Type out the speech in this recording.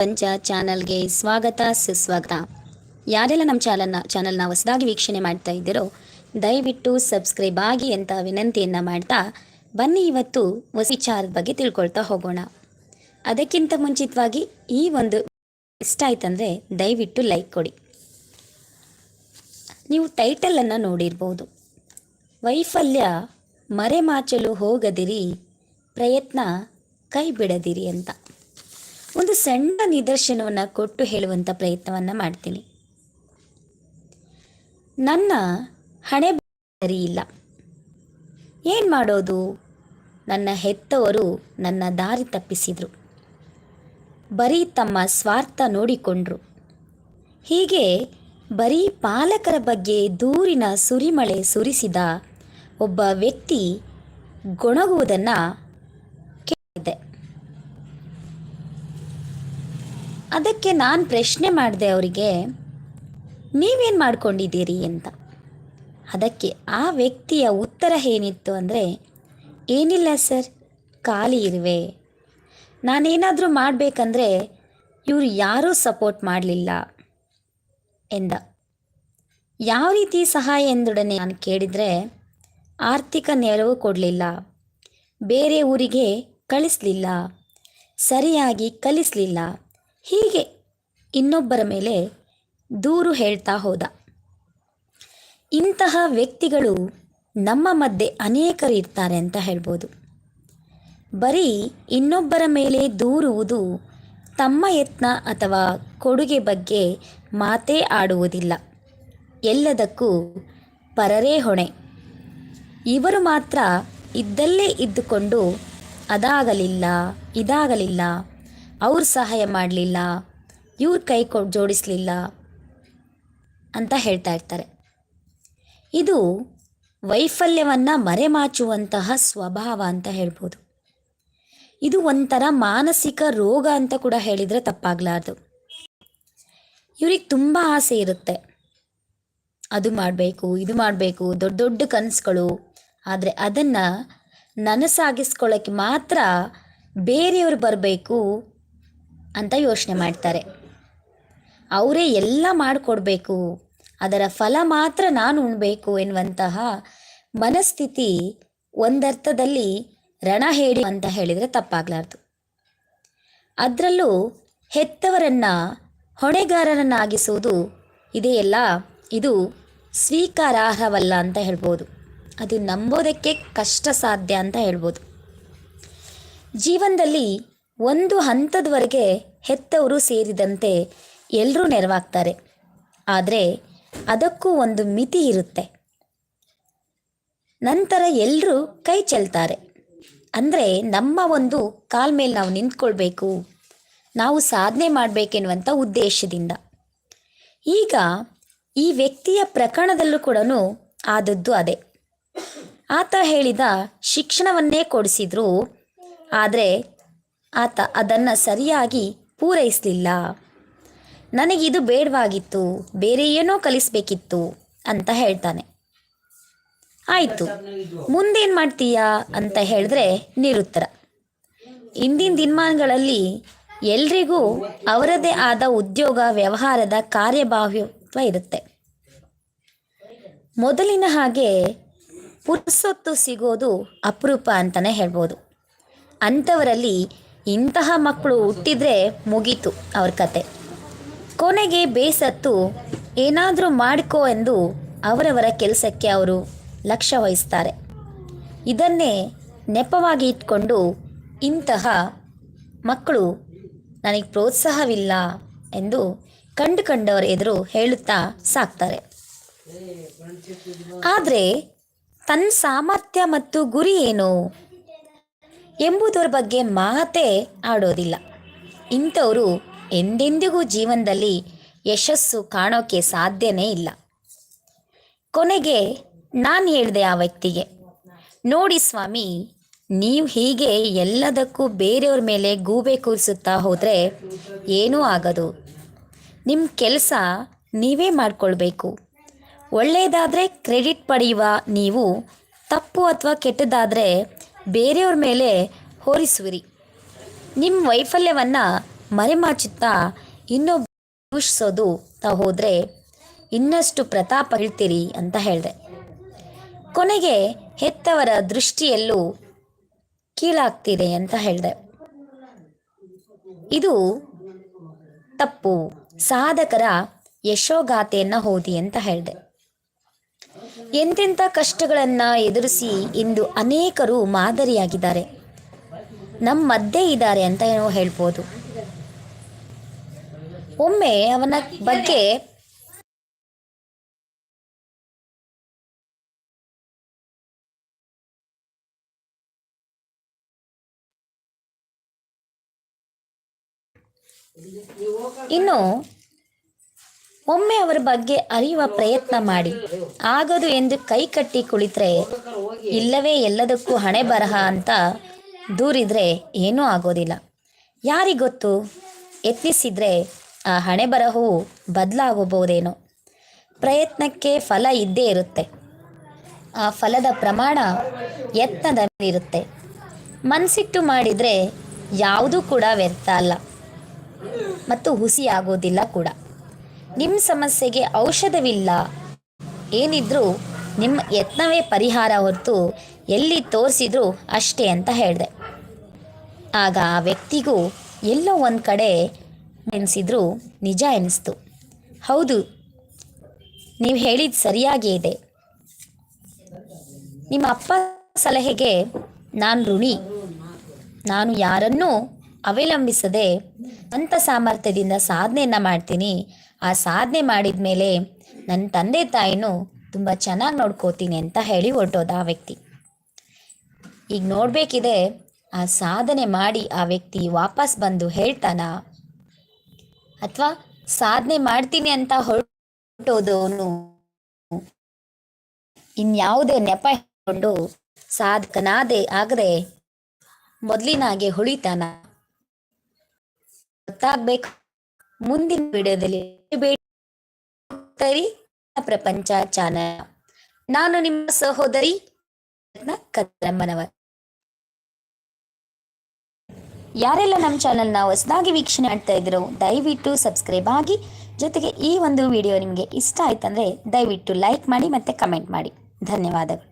ಪಂಚ ಚಾನಲ್ಗೆ ಸ್ವಾಗತ, ಸುಸ್ವಾಗತ. ಯಾರೆಲ್ಲ ನಮ್ಮ ಚಾನಲ್ನ ಚಾನಲ್ನ ಹೊಸದಾಗಿ ವೀಕ್ಷಣೆ ಮಾಡ್ತಾ ಇದ್ದೀರೋ, ದಯವಿಟ್ಟು ಸಬ್ಸ್ಕ್ರೈಬ್ ಆಗಿ ಅಂತ ವಿನಂತಿಯನ್ನು ಮಾಡ್ತಾ, ಬನ್ನಿ ಇವತ್ತು ಹೊಸ ವಿಚಾರದ ಬಗ್ಗೆ ತಿಳ್ಕೊಳ್ತಾ ಹೋಗೋಣ. ಅದಕ್ಕಿಂತ ಮುಂಚಿತವಾಗಿ ಈ ಒಂದು ಇಷ್ಟ ಆಯ್ತಂದರೆ ದಯವಿಟ್ಟು ಲೈಕ್ ಕೊಡಿ. ನೀವು ಟೈಟಲನ್ನು ನೋಡಿರ್ಬೋದು. ವೈಫಲ್ಯ, ಮರೆಮಾಚಲು ಹೋಗದಿರಿ, ಪ್ರಯತ್ನ ಕೈ ಬಿಡದಿರಿ ಅಂತ. ಒಂದು ಸಣ್ಣ ನಿದರ್ಶನವನ್ನು ಕೊಟ್ಟು ಹೇಳುವಂಥ ಪ್ರಯತ್ನವನ್ನು ಮಾಡ್ತೀನಿ. ನನ್ನ ಹಣೆ ಸರಿ ಇಲ್ಲ ಏನು ಮಾಡೋದು? ನನ್ನ ಹೆತ್ತವರು ನನ್ನ ದಾರಿ ತಪ್ಪಿಸಿದರು. ಬರೀ ತಮ್ಮ ಸ್ವಾರ್ಥ ನೋಡಿಕೊಂಡ್ರು. ಹೀಗೆ ಬರೀ ಪಾಲಕರ ಬಗ್ಗೆ ದೂರಿನ ಸುರಿಮಳೆ ಸುರಿಸಿದ ಒಬ್ಬ ವ್ಯಕ್ತಿ ಗೊಣಗುವುದನ್ನು ಕೇಳಿದೆ ಅದಕ್ಕೆ ನಾನು ಪ್ರಶ್ನೆ ಮಾಡಿದೆ ಅವರಿಗೆ, ನೀವೇನು ಮಾಡ್ಕೊಂಡಿದ್ದೀರಿ ಅಂತ. ಅದಕ್ಕೆ ಆ ವ್ಯಕ್ತಿಯ ಉತ್ತರ ಏನಿತ್ತು ಅಂದರೆ, ಏನಿಲ್ಲ ಸರ್, ಖಾಲಿ ಇರುವೆ. ನಾನೇನಾದರೂ ಮಾಡಬೇಕಂದ್ರೆ ಇವರು ಯಾರೂ ಸಪೋರ್ಟ್ ಮಾಡಲಿಲ್ಲ ಎಂದ. ಯಾವ ರೀತಿ ಸಹಾಯ ಎಂದೊಡನೆ ನಾನು ಕೇಳಿದರೆ, ಆರ್ಥಿಕ ನೆರವು ಕೊಡಲಿಲ್ಲ. ಬೇರೆ ಊರಿಗೆ ಕಳಿಸಲಿಲ್ಲ. ಸರಿಯಾಗಿ ಕಲಿಸಲಿಲ್ಲ. ಹೀಗೆ ಇನ್ನೊಬ್ಬರ ಮೇಲೆ ದೂರು ಹೇಳ್ತಾ ಹೋದ. ಇಂತಹ ವ್ಯಕ್ತಿಗಳು ನಮ್ಮ ಮಧ್ಯೆ ಅನೇಕರು ಇರ್ತಾರೆ ಅಂತ ಹೇಳ್ಬೋದು. ಬರೀ ಇನ್ನೊಬ್ಬರ ಮೇಲೆ ದೂರುವುದು ತಮ್ಮ ಯತ್ನ ಅಥವಾ ಕೊಡುಗೆ ಬಗ್ಗೆ ಮಾತೇ ಆಡುವುದಿಲ್ಲ. ಎಲ್ಲದಕ್ಕೂ ಪರರೇ ಹೊಣೆ. ಇವರು ಮಾತ್ರ ಇದ್ದಲ್ಲೇ ಇದ್ದುಕೊಂಡು ಅದಾಗಲಿಲ್ಲ, ಇದಾಗಲಿಲ್ಲ ಅವ್ರು ಸಹಾಯ ಮಾಡಲಿಲ್ಲ, ಇವ್ರ ಕೈ ಕೊ, ಜೋಡಿಸಲಿಲ್ಲ ಅಂತ ಹೇಳ್ತಾ ಇರ್ತಾರೆ. ಇದು ವೈಫಲ್ಯವನ್ನು ಮರೆಮಾಚುವಂತಹ ಸ್ವಭಾವ ಅಂತ ಹೇಳ್ಬೋದು. ಇದು ಒಂಥರ ಮಾನಸಿಕ ರೋಗ ಅಂತ ಕೂಡ ಹೇಳಿದರೆ ತಪ್ಪಾಗಲಾರ್ದು. ಇವ್ರಿಗೆ ತುಂಬ ಆಸೆ ಇರುತ್ತೆ. ಅದು ಮಾಡಬೇಕು, ಇದು ಮಾಡಬೇಕು, ದೊಡ್ಡ ದೊಡ್ಡ ಕನಸುಗಳು. ಆದರೆ ಅದನ್ನು ನನಸಾಗಿಸ್ಕೊಳ್ಳೋಕ್ಕೆ ಮಾತ್ರ ಬೇರೆಯವರು ಬರಬೇಕು ಅಂತ ಯೋಚನೆ ಮಾಡ್ತಾರೆ. ಅವರೇ ಎಲ್ಲ ಮಾಡಿಕೊಡ್ಬೇಕು, ಅದರ ಫಲ ಮಾತ್ರ ನಾನು ಉಣ್ಬೇಕು ಎನ್ನುವಂತಹ ಮನಸ್ಥಿತಿ ಒಂದರ್ಥದಲ್ಲಿ ರಣ ಹೇಳಿ ಅಂತ ಹೇಳಿದರೆ ತಪ್ಪಾಗಲಾರ್ದು. ಅದರಲ್ಲೂ ಹೆತ್ತವರನ್ನು ಹೊಣೆಗಾರರನ್ನಾಗಿಸುವುದು ಇದೆಯಲ್ಲ ಇದು ಸ್ವೀಕಾರಾರ್ಹವಲ್ಲ ಅಂತ ಹೇಳ್ಬೋದು. ಅದು ನಂಬೋದಕ್ಕೆ ಕಷ್ಟ ಸಾಧ್ಯ ಅಂತ ಹೇಳ್ಬೋದು. ಜೀವನದಲ್ಲಿ ಒಂದು ಹಂತದವರೆಗೆ ಹೆತ್ತವರು ಸೇರಿದಂತೆ ಎಲ್ಲರೂ ನೆರವಾಗ್ತಾರೆ. ಆದರೆ ಅದಕ್ಕೂ ಒಂದು ಮಿತಿ ಇರುತ್ತೆ. ನಂತರ ಎಲ್ಲರೂ ಕೈ ಚೆಲ್ತಾರೆ. ಅಂದರೆ ನಮ್ಮ ಒಂದು ಕಾಲ್ ಮೇಲೆ ನಾವು ನಿಂತ್ಕೊಳ್ಬೇಕು, ನಾವು ಸಾಧನೆ ಮಾಡಬೇಕೆನ್ನುವಂಥ ಉದ್ದೇಶದಿಂದ. ಈಗ ಈ ವ್ಯಕ್ತಿಯ ಪ್ರಕರಣದಲ್ಲೂ ಕೂಡ ಆದದ್ದು ಅದೇ. ಆತ ಹೇಳಿದ ಶಿಕ್ಷಣವನ್ನೇ ಕೊಡಿಸಿದ್ರು, ಆದರೆ ಆತ ಅದನ್ನು ಸರಿಯಾಗಿ ಪೂರೈಸಲಿಲ್ಲ. ನನಗಿದು ಬೇಡವಾಗಿತ್ತು, ಬೇರೆ ಏನೋ ಕಲಿಸ್ಬೇಕಿತ್ತು ಅಂತ ಹೇಳ್ತಾನೆ. ಆಯಿತು, ಮುಂದೇನು ಮಾಡ್ತೀಯಾ ಅಂತ ಹೇಳಿದ್ರೆ ನಿರುತ್ತರ. ಇಂದಿನ ದಿನಮಾನಗಳಲ್ಲಿ ಎಲ್ರಿಗೂ ಅವರದೇ ಆದ ಉದ್ಯೋಗ, ವ್ಯವಹಾರದ ಕಾರ್ಯಬಾಹ್ಯತ್ವ ಇರುತ್ತೆ. ಮೊದಲಿನ ಹಾಗೆ ಪುರುಸೊತ್ತು ಸಿಗೋದು ಅಪರೂಪ ಅಂತಲೇ ಹೇಳ್ಬೋದು. ಅಂಥವರಲ್ಲಿ ಇಂತಹ ಮಕ್ಕಳು ಹುಟ್ಟಿದ್ರೆ ಮುಗೀತು ಅವ್ರ ಕತೆ. ಕೊನೆಗೆ ಬೇಸತ್ತು, ಏನಾದರೂ ಮಾಡ್ಕೋ ಎಂದು ಅವರವರ ಕೆಲಸಕ್ಕೆ ಅವರು ಲಕ್ಷ್ಯ ವಹಿಸ್ತಾರೆ. ಇದನ್ನೇ ನೆಪವಾಗಿ ಇಟ್ಕೊಂಡು ಇಂತಹ ಮಕ್ಕಳು ನನಗೆ ಪ್ರೋತ್ಸಾಹವಿಲ್ಲ ಎಂದು ಕಂಡು ಕಂಡವರ ಎದುರು ಹೇಳುತ್ತಾ ಸಾಕ್ತಾರೆ. ಆದರೆ ತನ್ನ ಸಾಮರ್ಥ್ಯ ಮತ್ತು ಗುರಿ ಏನು? ಎಂಬುದರ ಬಗ್ಗೆ ಮಾತೇ ಆಡೋದಿಲ್ಲ. ಇಂಥವರು ಎಂದೆಂದಿಗೂ ಜೀವನದಲ್ಲಿ ಯಶಸ್ಸು ಕಾಣೋಕೆ ಸಾಧ್ಯನೇ ಇಲ್ಲ. ಕೊನೆಗೆ ನಾನು ಹೇಳಿದೆ ಆ ವ್ಯಕ್ತಿಗೆ, ನೋಡಿ ಸ್ವಾಮಿ, ನೀವು ಹೀಗೆ ಎಲ್ಲದಕ್ಕೂ ಬೇರೆಯವ್ರ ಮೇಲೆ ಗೂಬೆ ಕೂರಿಸುತ್ತಾ ಹೋದರೆ ಏನೂ ಆಗದು. ನಿಮ್ಮ ಕೆಲಸ ನೀವೇ ಮಾಡಿಕೊಳ್ಬೇಕು. ಒಳ್ಳೆಯದಾದರೆ ಕ್ರೆಡಿಟ್ ಪಡೆಯುವ ನೀವು, ತಪ್ಪು ಅಥವಾ ಕೆಟ್ಟದಾದರೆ ಬೇರೆಯವ್ರ ಮೇಲೆ ಹೋರಿಸುವಿರಿ. ನಿಮ್ಮ ವೈಫಲ್ಯವನ್ನು ಮರೆಮಾಚುತ್ತಾ ಇನ್ನೊಬ್ಬ ದೂಷಿಸೋದು ತಾ ಹೋದರೆ ಇನ್ನಷ್ಟು ಪ್ರತಾಪ ಹೇಳ್ತೀರಿ ಅಂತ ಹೇಳಿದೆ. ಕೊನೆಗೆ ಹೆತ್ತವರ ದೃಷ್ಟಿಯಲ್ಲೂ ಕೀಳಾಗ್ತಿದೆ ಅಂತ ಹೇಳಿದೆ. ಇದು ತಪ್ಪು. ಸಾಧಕರ ಯಶೋಗಾಥೆಯನ್ನು ಓದಿ ಅಂತ ಹೇಳಿದೆ. ಎಂತೆಂಥ ಕಷ್ಟಗಳನ್ನು ಎದುರಿಸಿ ಇಂದು ಅನೇಕರು ಮಾದರಿಯಾಗಿದ್ದಾರೆ. ನಮ್ಮ ಮಧ್ಯೆ ಇದ್ದಾರೆ ಅಂತ ನಾವು ಹೇಳ್ಬೋದು. ಒಮ್ಮೆ ಅವನ ಬಗ್ಗೆ ಇನ್ನು ಒಮ್ಮೆ ಅವರ ಬಗ್ಗೆ ಅರಿಯುವ ಪ್ರಯತ್ನ ಮಾಡಿ. ಆಗದು ಎಂದು ಕೈ ಕಟ್ಟಿ ಕುಳಿತರೆ, ಇಲ್ಲವೇ ಎಲ್ಲದಕ್ಕೂ ಹಣೆ ಬರಹ ಅಂತ ದೂರಿದ್ರೆ ಏನೂ ಆಗೋದಿಲ್ಲ. ಯಾರಿಗೊತ್ತು ಯತ್ನಿಸಿದ್ರೆ ಆ ಹಣೆ ಬರಹವು ಬದಲಾಗಬಹುದೇನೋ. ಪ್ರಯತ್ನಕ್ಕೆ ಫಲ ಇದ್ದೇ ಇರುತ್ತೆ. ಆ ಫಲದ ಪ್ರಮಾಣ ಯತ್ನದ ಇರುತ್ತೆ ಮನಸ್ಸಿಟ್ಟು ಮಾಡಿದರೆ ಯಾವುದೂ ಕೂಡ ವ್ಯರ್ಥ ಅಲ್ಲ. ಮತ್ತು ಹುಸಿ ಆಗೋದಿಲ್ಲ ಕೂಡ. ನಿಮ್ಮ ಸಮಸ್ಯೆಗೆ ಔಷಧವಿಲ್ಲ. ಏನಿದ್ರೂ ನಿಮ್ಮ ಯತ್ನವೇ ಪರಿಹಾರ ಹೊರತು ಎಲ್ಲಿ ತೋರಿಸಿದ್ರು ಅಷ್ಟೇ ಅಂತ ಹೇಳಿದೆ. ಆಗ ಆ ವ್ಯಕ್ತಿಗೂ ಎಲ್ಲೋ ಒಂದು ಕಡೆ ಎನಿಸಿದ್ರು ನಿಜ ಎನಿಸ್ತು. ಹೌದು, ನೀವು ಹೇಳಿದ ಸರಿಯಾಗೇ ಇದೆ. ನಿಮ್ಮ ಅಪ್ಪ ಸಲಹೆಗೆ ನಾನು ಋಣಿ. ನಾನು ಯಾರನ್ನೂ ಅವಲಂಬಿಸದೆ ಅಂತ ಸಾಮರ್ಥ್ಯದಿಂದ ಸಾಧನೆಯನ್ನು ಮಾಡ್ತೀನಿ. ಆ ಸಾಧನೆ ಮಾಡಿದ ಮೇಲೆ ನನ್ನ ತಂದೆ ತಾಯಿನೂ ತುಂಬ ಚೆನ್ನಾಗಿ ನೋಡ್ಕೋತೀನಿ ಅಂತ ಹೇಳಿ ಹೊರಟೋದ ಆ ವ್ಯಕ್ತಿ. ಈಗ ನೋಡಬೇಕಿದೆ ಆ ಸಾಧನೆ ಮಾಡಿ ಆ ವ್ಯಕ್ತಿ ವಾಪಸ್ ಬಂದು ಹೇಳ್ತಾನ? ಅಥವಾ ಸಾಧನೆ ಮಾಡ್ತೀನಿ ಅಂತ ಹೊರಟೋದವನು ಇನ್ಯಾವುದೇ ನೆಪ ಹಿಡ್ಕೊಂಡು ಸಾಧಕನಾದೆ ಆಗದೆ ಮೊದಲಿನಾಗೆ ಹೊಳಿತಾನ? ಗೊತ್ತಾಗ್ಬೇಕು. ಮುಂದಿನ ವಿಡಿಯೋದಲ್ಲಿ ಭೇಟಿ ಪ್ರಪಂಚ ಚಾನಲ್. ನಾನು ನಿಮ್ಮ ಸಹೋದರಿ ಕತ್ತಮ್ಮನವರ್ ಯಾರೆಲ್ಲ ನಮ್ಮ ಚಾನಲ್ನ ಹೊಸದಾಗಿ ವೀಕ್ಷಣೆ ಮಾಡ್ತಾ ಇದ್ದೀರೋ, ದಯವಿಟ್ಟು ಸಬ್ಸ್ಕ್ರೈಬ್ ಆಗಿ, ಜೊತೆಗೆ ಈ ಒಂದು ವಿಡಿಯೋ ನಿಮಗೆ ಇಷ್ಟ ಆಯ್ತಂದ್ರೆ ದಯವಿಟ್ಟು ಲೈಕ್ ಮಾಡಿ ಮತ್ತೆ ಕಮೆಂಟ್ ಮಾಡಿ. ಧನ್ಯವಾದಗಳು.